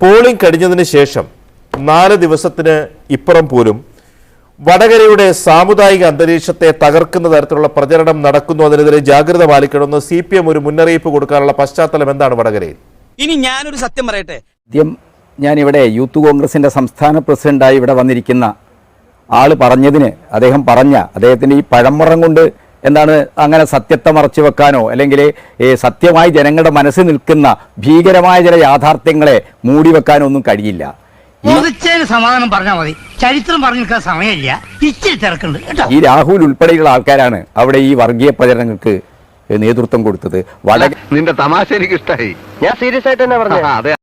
Polling കഴിഞ്ഞതിന് ശേഷം നാല് ദിവസത്തിന് ഇപ്പുറം പോലും വടകരയുടെ സാമുദായിക അന്തരീക്ഷത്തെ തകർക്കുന്ന തരത്തിലുള്ള പ്രചരണം നടക്കുന്നു അതിനെതിരെ ജാഗ്രത പാലിക്കണമെന്ന് സി പി എം ഒരു മുന്നറിയിപ്പ് കൊടുക്കാനുള്ള പശ്ചാത്തലം എന്താണ് വടകരയിൽ? ഇനി ഞാനൊരു സത്യം പറയട്ടെ. ആദ്യം ഞാനിവിടെ യൂത്ത് കോൺഗ്രസിന്റെ സംസ്ഥാന പ്രസിഡന്റായി ഇവിടെ വന്നിരിക്കുന്ന ആൾ പറഞ്ഞതിന് അദ്ദേഹം പറഞ്ഞ അദ്ദേഹത്തിന്റെ ഈ പഴമ്പറം കൊണ്ട് എന്താണ് അങ്ങനെ സത്യത്തെ മറച്ചു വെക്കാനോ അല്ലെങ്കിൽ ഈ സത്യമായി ജനങ്ങളുടെ മനസ്സിൽ നിൽക്കുന്ന ഭീകരമായ ചില യാഥാർത്ഥ്യങ്ങളെ മൂടി വെക്കാനോ ഒന്നും കഴിയില്ല സമാധാനം പറഞ്ഞാൽ മതി. ചരിത്രം പറഞ്ഞു നിൽക്കാൻ സമയമില്ല. ഇച്ചിരി തിരക്കുണ്ട് കേട്ടോ. ഈ രാഹുൽ ഉൾപ്പെടെയുള്ള ആൾക്കാരാണ് അവിടെ ഈ വർഗീയ പ്രചരണങ്ങൾക്ക് നേതൃത്വം കൊടുത്തത്. വളരെ നിന്റെ തമാശ എനിക്ക് ഇഷ്ടമായി ഞാൻ സീരിയസ് ആയിട്ട് തന്നെ പറഞ്ഞു അതെ.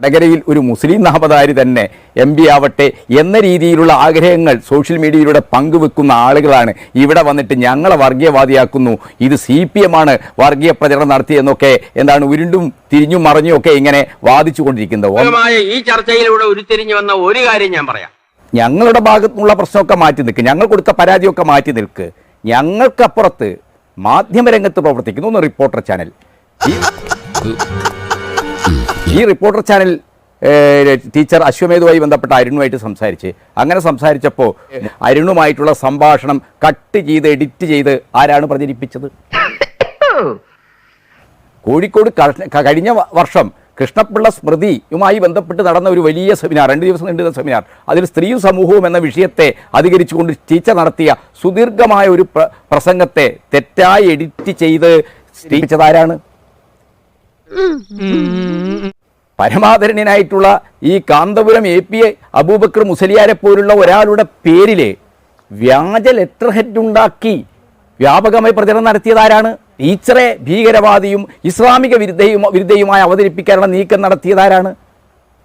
വടകരയിൽ ഒരു മുസ്ലിം നഹബദാരി തന്നെ എം പി ആവട്ടെ എന്ന രീതിയിലുള്ള ആഗ്രഹങ്ങൾ സോഷ്യൽ മീഡിയയിലൂടെ പങ്കുവെക്കുന്ന ആളുകളാണ് ഇവിടെ വന്നിട്ട് ഞങ്ങളെ വർഗീയവാദിയാക്കുന്നു ഇത് സി പി എം ആണ് വർഗീയ പ്രചരണം നടത്തിയെന്നൊക്കെ എന്താണ് ഉരുണ്ടും തിരിഞ്ഞും മറിഞ്ഞും ഒക്കെ ഇങ്ങനെ വാദിച്ചു കൊണ്ടിരിക്കുന്നത് ഒന്ന് ഈ ചർച്ചയിലൂടെ ഉരുത്തിരിഞ്ഞു വന്ന ഒരു കാര്യം ഞാൻ പറയാം. ഞങ്ങളുടെ ഭാഗത്തുനിന്നുള്ള പ്രശ്നമൊക്കെ മാറ്റി നിൽക്ക്. ഞങ്ങൾ കൊടുത്ത പരാതിയൊക്കെ മാറ്റി നിൽക്ക്. ഞങ്ങൾക്കപ്പുറത്ത് മാധ്യമരംഗത്ത് പ്രവർത്തിക്കുന്നു ഒന്ന് റിപ്പോർട്ടർ ചാനൽ. ഈ- റിപ്പോർട്ടർ ചാനൽ ടീച്ചർ അശ്വമേധുമായി ബന്ധപ്പെട്ട അരുണുമായിട്ട് സംസാരിച്ച്. അങ്ങനെ സംസാരിച്ചപ്പോൾ അരുണുമായിട്ടുള്ള സംഭാഷണം കട്ട് ചെയ്ത് എഡിറ്റ് ചെയ്ത് ആരാണ് പ്രചരിപ്പിച്ചത്? കോഴിക്കോട് കഴിഞ്ഞ വർഷം കൃഷ്ണപിള്ള സ്മൃതിയുമായി ബന്ധപ്പെട്ട് നടന്ന ഒരു വലിയ സെമിനാർ രണ്ട് ദിവസം നീണ്ടുന്ന സെമിനാർ അതിൽ സ്ത്രീയും സമൂഹവും എന്ന വിഷയത്തെ അധികരിച്ചുകൊണ്ട് ടീച്ചർ നടത്തിയ സുദീർഘമായ ഒരു പ്രസംഗത്തെ തെറ്റായി എഡിറ്റ് ചെയ്ത് സ്ത്രീച്ചതാരാണ് പരമാദരണീയനായിട്ടുള്ള ഈ Kanthapuram A P A Aboobacker മുസലിയാരെ പോലുള്ള ഒരാളുടെ പേരിൽ വ്യാജ ലെറ്റർ ഹെഡ് ഉണ്ടാക്കി വ്യാപകമായി പ്രചരണം നടത്തിയതാരാണ്? ടീച്ചറെ ഭീകരവാദിയും ഇസ്ലാമിക വിരുദ്ധയും വിരുദ്ധയുമായി അവതരിപ്പിക്കാനുള്ള നീക്കം നടത്തിയതാരാണ്?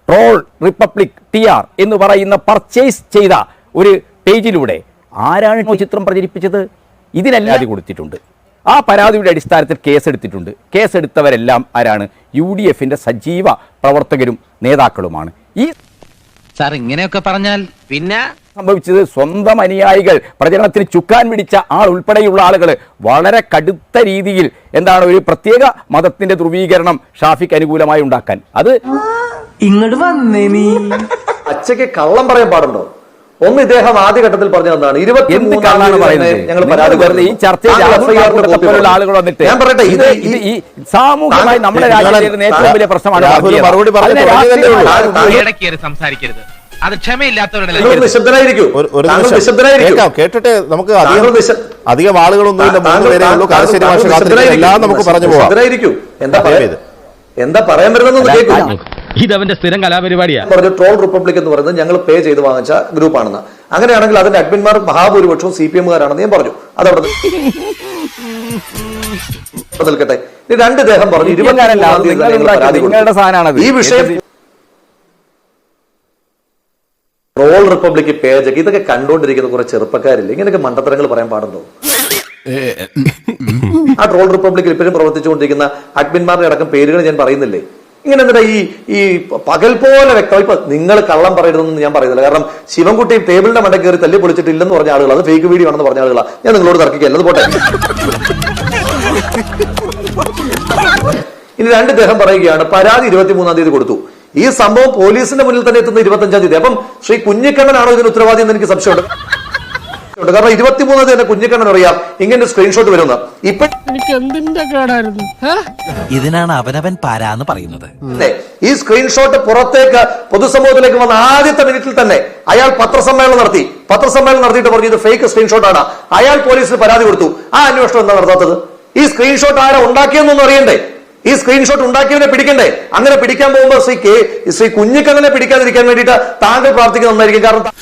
ട്രോൾ റിപ്പബ്ലിക് ടി ആർ എന്ന് പറയുന്ന പർച്ചേസ് ചെയ്ത ഒരു പേജിലൂടെ ആരാണ് ചിത്രം പ്രചരിപ്പിച്ചത്? ഇതിനെല്ലാം കൊടുത്തിട്ടുണ്ട്. ആ പരാതിയുടെ അടിസ്ഥാനത്തിൽ കേസെടുത്തിട്ടുണ്ട്. കേസെടുത്തവരെല്ലാം ആരാണ്? യു ഡി എഫിന്റെ സജീവ പ്രവർത്തകരും നേതാക്കളുമാണ്. ഈ സാർ ഇങ്ങനെയൊക്കെ പറഞ്ഞാൽ പിന്നെ? സംഭവിച്ചത് സ്വന്തം അനുയായികൾ പ്രചരണത്തിന് ചുക്കാൻ പിടിച്ച ആൾ ഉൾപ്പെടെയുള്ള ആളുകൾ വളരെ കടുത്ത രീതിയിൽ എന്താണ് ഒരു പ്രത്യേക മതത്തിന്റെ ധ്രുവീകരണം ഷാഫിക്ക് അനുകൂലമായി ഉണ്ടാക്കാൻ. അത് ഇങ്ങോട്ട് വന്നേ നീ. അച്ഛക്ക് കള്ളം പറയാൻ പാടുണ്ടോ? ഒന്ന് ഇദ്ദേഹം ആദ്യഘട്ടത്തിൽ പറഞ്ഞു തന്നാണ് ഞാൻ പറയട്ടെ ഇത് ഈ സാമൂഹികമായി നമ്മുടെ താങ്കൾ- രാജ്യത്തെ ഏറ്റവും വലിയ പ്രശ്നമാണ് മറുപടി പറഞ്ഞു സംസാരിക്കരുത്. അത് ക്ഷമയില്ലാത്തവരുടെ കേട്ടിട്ട് നമുക്ക് അധികം ആളുകളൊന്നുമില്ല മൂന്ന് താങ്കൾ- പേരേ ഉള്ളൂ. താങ്കൾ- ഭാഷ എല്ലാം നമുക്ക് പറഞ്ഞു പോകാം എന്താ ദയവ് എന്താ പറയാൻ വരുന്നതെന്ന് അല്ല, കേൾക്കൂ. ഇതവന്റെ സ്ഥിരം കലാപരിപാടിയാണ് പറഞ്ഞു ട്രോൾ റിപ്പബ്ലിക് എന്ന് പറയുന്നത് ഞങ്ങൾ പേ ചെയ്ത് വാങ്ങിച്ച ഗ്രൂപ്പാണെന്ന്. അങ്ങനെയാണെങ്കിൽ അതിന്റെ അഡ്മിന്മാർ മഹാഭൂരിപക്ഷവും സി പി എമ്മുകാരാണെന്ന് ഞാൻ പറഞ്ഞു. അതവിടെ നിൽക്കട്ടെ. രണ്ട് ദേഹം പറഞ്ഞു സാധനമാണത്. ഈ വിഷയം ട്രോൾ റിപ്പബ്ലിക് പേജ് ഇതൊക്കെ കണ്ടുകൊണ്ടിരിക്കുന്ന കുറെ ചെറുപ്പക്കാരില്ല? ഇങ്ങനെയൊക്കെ മണ്ടത്തരങ്ങൾ പറയാൻ പാടുണ്ടോ? ആ ട്രോൾ റിപ്പബ്ലിക്കിൽ ഇപ്പോഴും പ്രവർത്തിച്ചുകൊണ്ടിരിക്കുന്ന അഡ്മിന്മാരുടെ അടക്കം പേരുകൾ ഞാൻ പറയുന്നില്ലേ? ഇങ്ങനെ എന്താ ഈ ഈ പകൽ പോലെ വ്യക്തം ഇപ്പൊ നിങ്ങൾ കള്ളം പറയരുതെന്ന് ഞാൻ പറയുന്നില്ല. കാരണം ശിവൻകുട്ടി ടേബിളിന്റെ മണ്ട കയറി തല്ലി പൊളിച്ചിട്ടില്ലെന്ന് പറഞ്ഞ ആളുകൾ അത് ഫേക്ക് വീഡിയോ ആണെന്ന് പറഞ്ഞ ആളുകളാ. ഞാൻ നിങ്ങളോട് തർക്കിക്കല്ല പോട്ടെ. ഇനി രണ്ട് ദേഹം പറയുകയാണ്. പരാതി ഇരുപത്തിമൂന്നാം തീയതി കൊടുത്തു. ഈ സംഭവം പോലീസിന്റെ മുന്നിൽ തന്നെ എത്തുന്ന ഇരുപത്തഞ്ചാം തീയതി. അപ്പം ശ്രീ കുഞ്ഞിക്കണ്ണനാണോ ഇതിന് ഉത്തരവാദി എന്ന് എനിക്ക് സംശയമുണ്ട്. ഉണ്ട്. കാരണം ഇരുപത്തിമൂന്ന് തന്നെ കുഞ്ഞിക്കണ്ണൻ അറിയാം. ഇങ്ങനെ സ്ക്രീൻഷോട്ട് വരുന്ന. ഇപ്പൊ എനിക്ക് എന്തിന്റെ കേടായിരുന്നു? ഇതിനാണ് അവനവൻ പാരാന്ന് പറയുന്നത്. ഈ സ്ക്രീൻഷോട്ട് പുറത്തേക്ക് പൊതുസമൂഹത്തിലേക്ക് വന്ന ആദ്യത്തെ മിനിറ്റിൽ തന്നെ അയാൾ പത്രസമ്മേളനം നടത്തി. പത്രസമ്മേളനം നടത്തിയിട്ട് പറഞ്ഞു ഇത് ഫേക്ക് സ്ക്രീൻഷോട്ടാണ് അയാൾ പോലീസിൽ പരാതി കൊടുത്തു. ആ അന്വേഷണം എന്താ നടത്താത്തത്? ഈ സ്ക്രീൻഷോട്ട് ആരാ ഉണ്ടാക്കിയെന്നൊന്നും അറിയണ്ടേ? ഈ സ്ക്രീൻഷോട്ട് ഉണ്ടാക്കിയവനെ പിടിക്കണ്ടേ? അങ്ങനെ പിടിക്കാൻ പോകുമ്പോൾ ശ്രീ കെ ശ്രീ കുഞ്ഞിക്കണ്ണനെ പിടിക്കാതിരിക്കാൻ വേണ്ടിയിട്ട് താങ്കൾ പ്രാർത്ഥിക്കുന്നതായിരിക്കും കാരണം താ-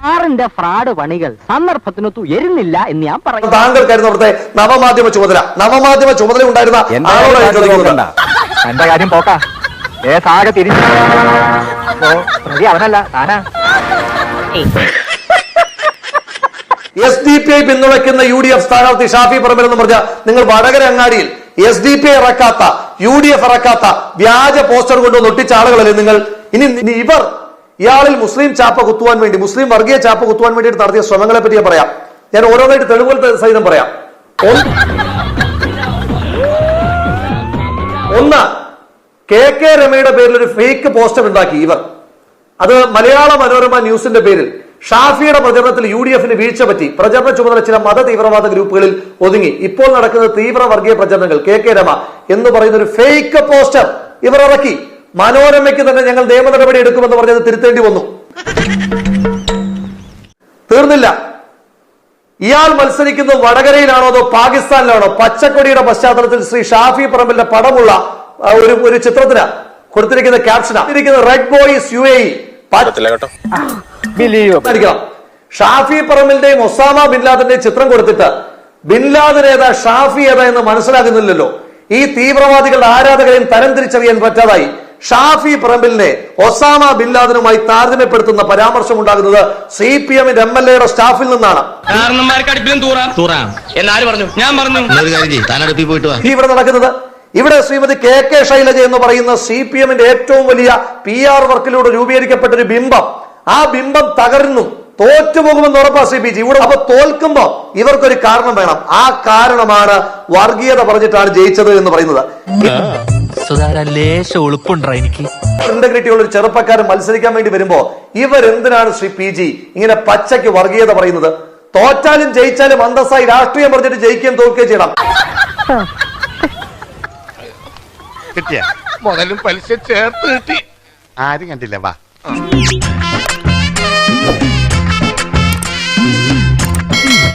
സാറിന്റെ ഫ്രാഡ് പണികൾ സന്ദർഭത്തിനൊത്തു എരുന്നില്ല എന്ന് ഞാൻ പറയുന്നു. താങ്കൾക്കായിരുന്നു അവിടുത്തെ നവമാധ്യമ ചുമതല നവമാധ്യമ ചുമതല ഉണ്ടായിരുന്ന എന്റെ ആളോടാണ് കാര്യം ചോദിക്കുന്നത്? നോക്കണ്ട. എന്റെ കാര്യം പോക്കാ. ഏ സാഗ തിരിച്ചു പ്രതി അവനല്ല താനാ. എസ് ഡി പി ഐ പിന്തുണയ്ക്കുന്ന യു ഡി എഫ് സ്ഥാനാർത്ഥി ഷാഫി പറമ്പിൽ എന്ന് പറഞ്ഞ നിങ്ങൾ വടകര അങ്ങാടിയിൽ എസ് ഡി പി ഐ ഇറക്കാത്ത യു ഡി എഫ് ഇറക്കാത്ത വ്യാജ പോസ്റ്റർ കൊണ്ടുവന്ന് ഒട്ടിച്ച ആളുകളല്ലേ നിങ്ങൾ? ഇനി ഇനി ഇവർ ഇയാളിൽ മുസ്ലിം ചാപ്പ കുത്തുവാൻ വേണ്ടി മുസ്ലിം വർഗീയ ചാപ്പ കുത്തുവാൻ വേണ്ടിയിട്ട് നടത്തിയ ശ്രമങ്ങളെ പറ്റി ഞാൻ പറയാം. ഞാൻ ഓരോന്നായിട്ട് തെളിവുകൾ സഹിതം പറയാം. ഒന്ന് കെ കെ രമയുടെ പേരിൽ ഒരു ഫേക്ക് പോസ്റ്റർ ഉണ്ടാക്കി ഇവർ. അത് മലയാള മനോരമ ന്യൂസിന്റെ പേരിൽ. ഷാഫിയുടെ പ്രചരണത്തിൽ യു ഡി എഫിന് വീഴ്ച പറ്റി. പ്രചരണ ചുമതല ചില മത തീവ്രവാദ ഗ്രൂപ്പുകളിൽ ഒതുങ്ങി. ഇപ്പോൾ നടക്കുന്ന തീവ്ര വർഗീയ പ്രചരണങ്ങൾ കെ കെ രമ എന്ന് പറയുന്ന ഒരു ഫേക്ക് പോസ്റ്റർ ഇവർ ഇറക്കി. മനോരമയ്ക്ക് തന്നെ ഞങ്ങൾ നിയമ നടപടി എടുക്കുമെന്ന് പറഞ്ഞത് തിരുത്തേണ്ടി വന്നു. തീർന്നില്ല. ഇയാൾ മത്സരിക്കുന്നത് വടകരയിലാണോ അതോ പാകിസ്ഥാനിലാണോ? പച്ചക്കൊടിയുടെ പശ്ചാത്തലത്തിൽ ശ്രീ ഷാഫി പറമ്പിന്റെ പടമുള്ള ഒരു ഒരു ചിത്രത്തിന് കൊടുത്തിരിക്കുന്ന ക്യാപ്ഷനാണ് ഇരിക്കുന്ന Red Boys U A Shafi പറമ്പിന്റെയും Osama bin ലാദന്റെയും ചിത്രം കൊടുത്തിട്ട് ബിൻ ലാദൻ ഏതാ ഷാഫി ഏതാ എന്ന് മനസ്സിലാകുന്നില്ലല്ലോ. ഈ തീവ്രവാദികളുടെ ആരാധകരെയും തരം തിരിച്ചറിയാൻ പറ്റാതായി. ഷാഫി പറമ്പിലിനെ ഒസാമ ബില്ലാദിനുമായി ലാദനുമായി താരതമ്യപ്പെടുത്തുന്ന പരാമർശം ഉണ്ടാകുന്നത് സി പി എമ്മിന്റെ എം എൽ എയുടെ സ്റ്റാഫിൽ നിന്നാണ്. കാരണന്മാർക്ക് അടുപ്പിലും തൂറാം. തൂറാം. എന്നാര് പറഞ്ഞു? ഞാൻ പറഞ്ഞു. താനടുപ്പിൽ പോയിട്ട് വാ. ഇവിടെ നടക്കുന്നത്. ഇവിടെ ശ്രീമതി കെ കെ ശൈലജ എന്ന് പറയുന്ന സി പി എമ്മിന്റെ ഏറ്റവും വലിയ പി ആർ വർക്കിലൂടെ രൂപീകരിക്കപ്പെട്ട ഒരു ബിംബം. ആ ബിംബം തകർന്നു തോറ്റുപോകുമെന്ന് ഉറപ്പാ സി പി ജി. ഇവിടെ അപ്പൊ തോൽക്കുമ്പോ ഇവർക്കൊരു കാരണം വേണം. ആ കാരണമാണ് വർഗീയത പറഞ്ഞിട്ടാണ് ജയിച്ചത് എന്ന് പറയുന്നത്. ലേശ ഒളിപ്പുണ്ടോ എനിക്ക്? ഇന്റഗ്രിറ്റി ഉള്ള ഒരു ചെറുപ്പക്കാരൻ മത്സരിക്കാൻ വേണ്ടി വരുമ്പോ ഇവരെന്തിനാണ് ശ്രീ പി ജി ഇങ്ങനെ പച്ചയ്ക്ക് വർഗീയത പറയുന്നത്? തോറ്റാലും ജയിച്ചാലും അന്തസ്സായി രാഷ്ട്രീയം പറഞ്ഞിട്ട് ജയിക്കുകയും തോൽക്കുകയും ചെയ്യണം. കിട്ടിയ? മുതലും പലിശ ചേർത്ത് കിട്ടി. ആരും കണ്ടില്ല വാ.